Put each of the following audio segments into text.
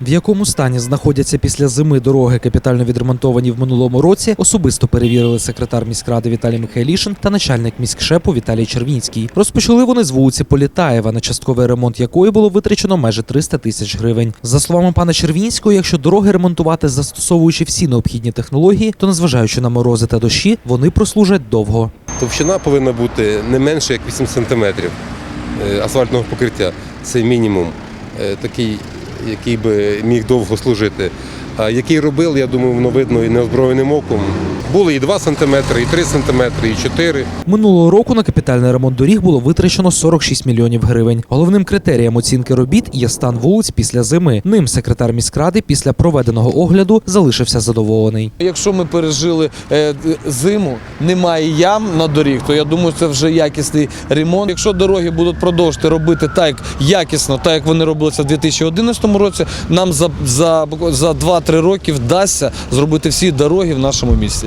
В якому стані знаходяться після зими дороги, капітально відремонтовані в минулому році, особисто перевірили секретар міськради Віталій Михайлішин та начальник міськшепу Віталій Червінський. Розпочали вони з вулиці Політаєва, на частковий ремонт якої було витрачено майже 300 тисяч гривень. За словами пана Червінського, якщо дороги ремонтувати застосовуючи всі необхідні технології, то незважаючи на морози та дощі, вони прослужать довго. Товщина повинна бути не менше як 8 см асфальтного покриття. Це мінімум е, такий, який би міг довго служити. А який робив, я думаю, воно видно і неозброєним оком. Були і 2 см, і 3 см, і 4 Минулого року на капітальний ремонт доріг було витрачено 46 мільйонів гривень. Головним критерієм оцінки робіт є стан вулиць після зими. Ним секретар міськради після проведеного огляду залишився задоволений. Якщо ми пережили е, зиму, немає ям на доріг, то я думаю, це вже якісний ремонт. Якщо дороги будуть продовжити робити так якісно, так як вони робилися в 2011 році, нам за, за, за 2-3 роки вдасться зробити всі дороги в нашому місті.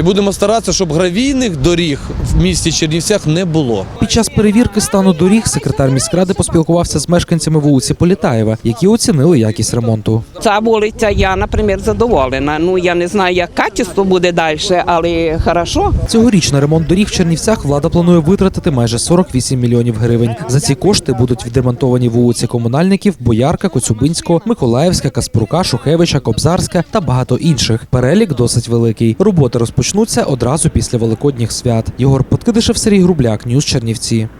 І будемо старатися, щоб гравійних доріг в місті Чернівцях не було. Під час перевірки стану доріг секретар міськради поспілкувався з мешканцями вулиці Політаєва, які оцінили якість ремонту. Ця вулиця, я, наприклад, задоволена. Ну, я не знаю, як качество буде далі, але хорошо. Цьогоріч на ремонт доріг в Чернівцях влада планує витратити майже 48 мільйонів гривень. За ці кошти будуть відремонтовані вулиці комунальників Боярка, Коцюбинського, Миколаївська, Каспрука, Шухевича, Кобзарська та багато інших. Перелік досить великий. Роботи розпочнуться одразу після великодніх свят. Єгор Подкидишев, Сергій Грубляк, Ньюс Чернівці.